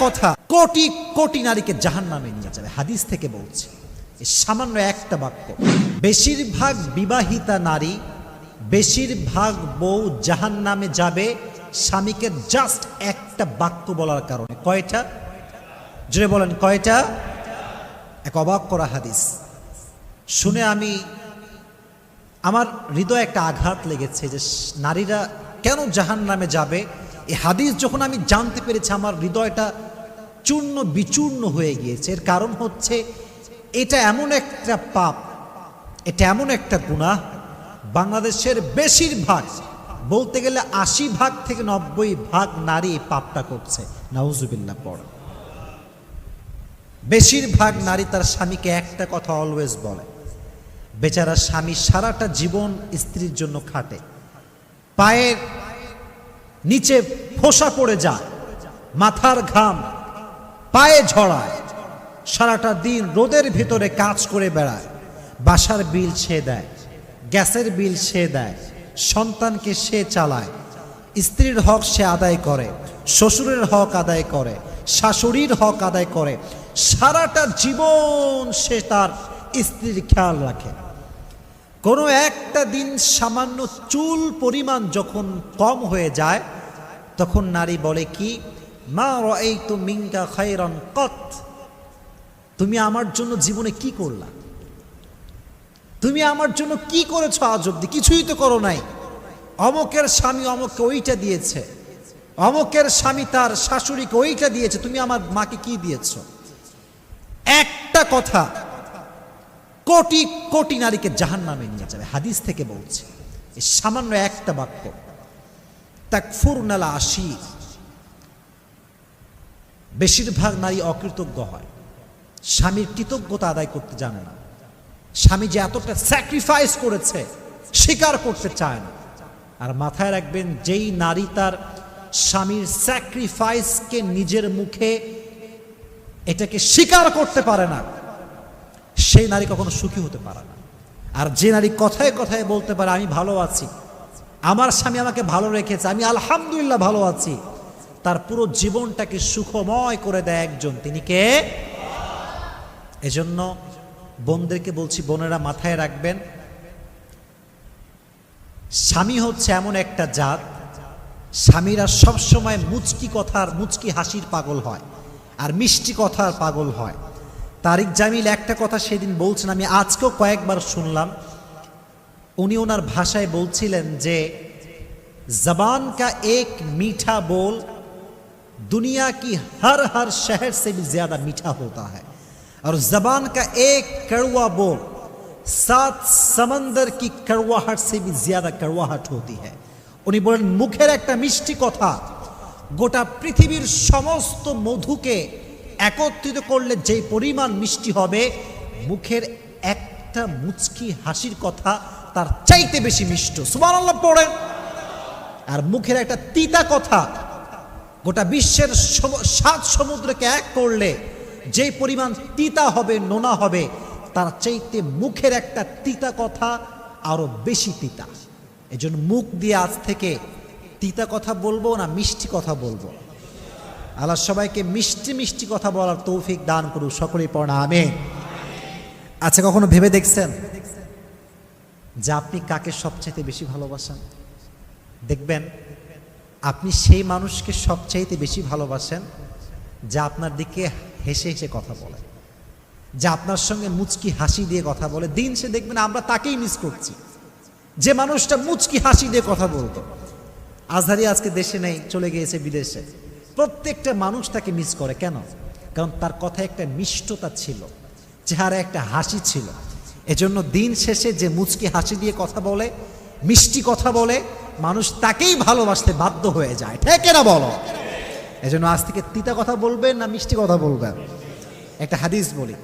কথা, কোটি কোটি নারীকে জাহান নামে নিয়ে যাবে। হাদিস থেকে বলছে সামান্য একটা বাক্য, বেশিরভাগ বিবাহিতা নারী, বেশিরভাগ বউ জাহান নামে যাবে স্বামীকে জাস্ট একটা বাক্য বলার কারণে। কয়টা? জোরে বলেন, কয়টা? এক অবাক করা হাদিস। শুনে আমি, আমার হৃদয়ে একটা আঘাত লেগেছে যে নারীরা কেন জাহান নামে যাবে? এই হাদিস যখন আমি জানতে পেরেছি, আমার হৃদয়টা চূর্ণ বিচূর্ণ হয়ে গিয়েছে। এর কারণ হচ্ছে, এটা এমন একটা পাপ, এটা এমন একটা গুনাহ। বাংলাদেশের বেশিরভাগ, বলতে গেলে আশি ভাগ থেকে নব্বই ভাগ নারী পাপটা করছে। নাউজুবিল্লাহ, পড়। বেশিরভাগ নারী তার স্বামীকে একটা কথা অলওয়েজ বলে, বেচারা স্বামী সারাটা জীবন স্ত্রীর জন্য খাটে। পায়ের নিচে ফোসা পড়ে যায়, মাথার ঘাম পায়ে ঝড়ায়, সারাটা দিন রোদের ভিতরে কাজ করে বেড়ায়, বাসার বিল সে দেয়, গ্যাসের বিল সে দেয়, সন্তানকে সে চালায়, স্ত্রীর হক সে আদায় করে, শ্বশুরের হক আদায় করে, শাশুড়ির হক আদায় করে, সারাটা জীবন সে তার স্ত্রীর খেয়াল রাখে। কোনো একটা দিন সামান্য চুল পরিমাণ যখন কম হয়ে যায়, তখন নারী বলে কি মা এই তো মিঙ্কা খাইরন কত? তুমি আমার জন্য জীবনে কি করলা? তুমি আমার জন্য কি করেছ আজ অব্দি কিছুই তো করো নাই। অমকের স্বামী অমককে ওইটা দিয়েছে। অমকের স্বামী তার শাশুড়িকে ওইটা দিয়েছে। তুমি আমার মাকে কি দিয়েছ? একটা কথা, কোটি কোটি নারীকে জাহান নামে নিয়ে যাবে। হাদিস থেকে বলছে সামান্য একটা বাক্য তাকফুর নালা আশি বেশিরভাগ নারী অকৃতজ্ঞ হয়। স্বামীর কৃতজ্ঞতা আদায় করতে জানে না। স্বামী যে এতটা স্যাক্রিফাইস করেছে, স্বীকার করতে চায় না। আর মাথায় রাখবেন, যেই নারী তার স্বামীর স্যাক্রিফাইসকে নিজের মুখে এটাকে স্বীকার করতে পারে না, সেই নারী কখনো সুখী হতে পারে না। আর যে নারী কথায় কথায় বলতে পারে, আমি ভালো আছি। আমার স্বামী আমাকে ভালো রেখেছে, আমি আলহামদুলিল্লাহ ভালো আছি। তার পুরো জীবনটাকে সুখময় করে দেয় একজন। তিনি কে? এজন্য বোনদেরকে বলছি, বোনেরা মাথায় রাখবেন, স্বামী হচ্ছে এমন একটা জাত, স্বামীরা সবসময় মুচকি কথার, মুচকি হাসির পাগল হয় আর মিষ্টি কথার পাগল হয়। তারিক জামিল একটা কথা সেদিন বলছেন, আমি আজকেও কয়েকবার শুনলাম, উনি ওনার ভাষায় বলছিলেন যে, জবান কা এক মিঠা বোল दुनिया की हर हर शहर से भी ज्यादा मीठा होता है और जबान का एक कड़वा बोल सात समंदर की कड़वाहट से भी ज्यादा कड़वाहट होती है উনি বলেন মুখের একটা মিষ্টি কথা গোটা পৃথিবীর সমস্ত মধুকে একত্রিত করলে যেই পরিমাণ মিষ্টি হবে মুখের একটা মুচকি হাসির কথা তার চাইতে বেশি মিষ্ট সুবহানাল্লাহ পড়েন আর মুখের একটা তিতা কথা গোটা বিশ্বের সাত সমুদ্রকে এক করলে যে পরিমাণ তিতা হবে, নোনা হবে, তার চাইতে মুখের একটা তিতা কথা আরও বেশি তিতা। এজন্য মুখ দিয়ে আজ থেকে তিতা কথা বলব না মিষ্টি কথা বলব। আল্লাহ সবাইকে মিষ্টি মিষ্টি কথা বলার তৌফিক দান করুক, সকলেই পড়া, আমেন। আচ্ছা কখনো ভেবে দেখছেন যে আপনি কাকে সবচাইতে বেশি ভালোবাসেন? দেখবেন আপনি সেই মানুষকে সবচাইতে বেশি ভালোবাসেন যা আপনার দিকে হেসে হেসে কথা বলে, যা আপনার সঙ্গে মুচকি হাসি দিয়ে কথা বলে। দিন সে দেখবেন আমরা তাকেই মিস করছি। যে মানুষটা মুচকি হাসি দিয়ে কথা বলতো। আজহারি আজকে দেশে নেই, চলে গিয়েছে বিদেশে। প্রত্যেকটা মানুষ তাকে মিস করে। কেন? কারণ তার কথায় একটা মিষ্টতা ছিল চেহারা একটা হাসি ছিল। এজন্য দিন শেষে যে মুচকি হাসি দিয়ে কথা বলে, মিষ্টি কথা বলে মানুষ তাকেই ভালোবাসতে বাধ্য হয়ে যায়। ঠিক না বলো? এজন্য আজ থেকে তিতা কথা বলবেন না মিষ্টি কথা বলবেন একটা হাদিস বলি।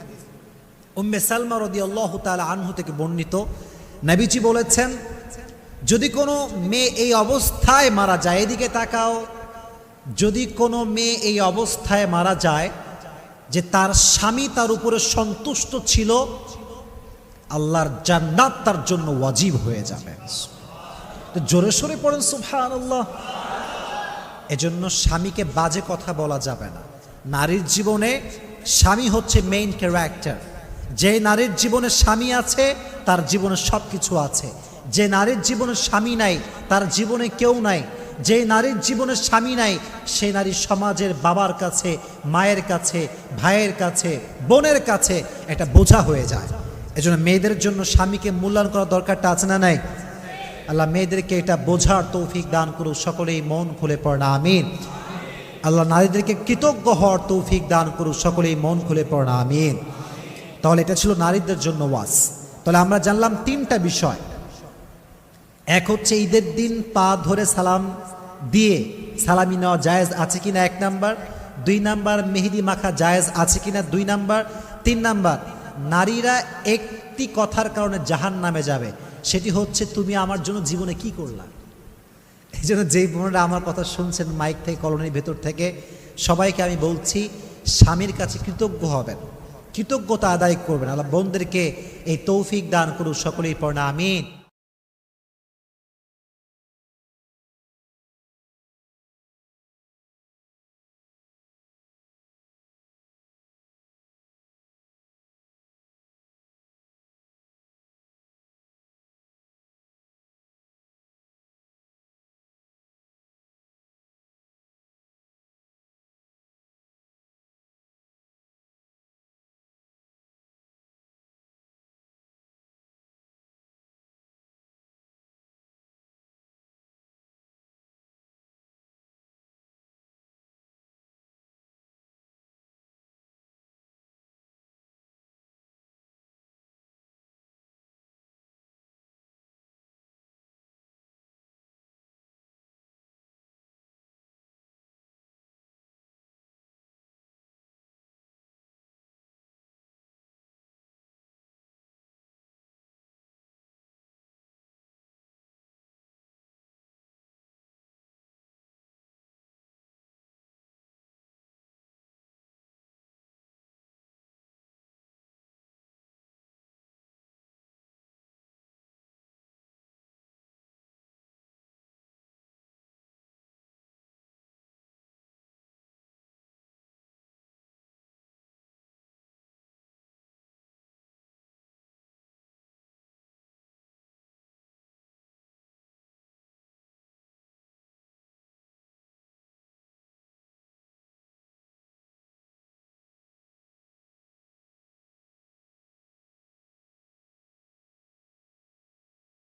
উম্মে সালমা রদি আল্লাহ তালা আনহু থেকে বর্ণিত। নবীজি বলেছেন, যদি কোনো মেয়ে এই অবস্থায় মারা যায়, এদিকে তাকাও। যদি কোনো মেয়ে এই অবস্থায় মারা যায়, যে তার স্বামী তার উপরে সন্তুষ্ট ছিল, আল্লাহর জান্নাত তার জন্য ওয়াজিব হয়ে যাবে। জোরে সোরে পড়েন সুফান আল্লাহ এজন্য স্বামীকে বাজে কথা বলা যাবে না। নারীর জীবনে স্বামী হচ্ছে মেইন ক্যারেক্টার যে নারীর জীবনে স্বামী আছে, তার জীবনে সব কিছু আছে। যে নারীর জীবনে স্বামী নাই, তার জীবনে কেউ নাই। যে নারীর জীবনে স্বামী নাই, সে নারী সমাজের বাবার কাছে, মায়ের কাছে, ভাইয়ের কাছে, বোনের কাছে এটা বোঝা হয়ে যায়। এজন্য মেয়েদের জন্য স্বামীকে মূল্যায়ন করার দরকারটা আছে না নাই? আল্লাহ মেয়েদেরকে এটা বোঝার তৌফিক দান করুক, সকলেই মন খুলে পড়ে না, আমিন। আল্লাহ নারীদেরকে কৃতজ্ঞ হওয়ার তৌফিক দান করুক, সকলেই মন খুলে পড়ে না, আমিন। তাহলে এটা ছিল নারীদের জন্য ওয়াস তাহলে আমরা জানলাম তিনটা বিষয়। এক হচ্ছে ঈদের দিন পা ধরে সালাম দিয়ে সালামি নেওয়া জায়েজ আছে কিনা এক নাম্বার, দুই নাম্বার মেহেদি মাখা জায়েজ আছে কিনা দুই নাম্বার, তিন নাম্বার, নারীরা একটি কথার কারণে জাহান নামে যাবে। সেটি হচ্ছে তুমি আমার জন্য জীবনে কি করলা? এই জন্য যেই বোনেরা আমার কথা শুনছেন মাইক থেকে, কলোনির ভেতর থেকে, সবাইকে আমি বলছি, স্বামীর কাছে কৃতজ্ঞ হবেন। কৃতজ্ঞতা আদায় করবেন। আল্লাহ বোনদেরকে এই তৌফিক দান করুক সকলেই পড়না আমিন।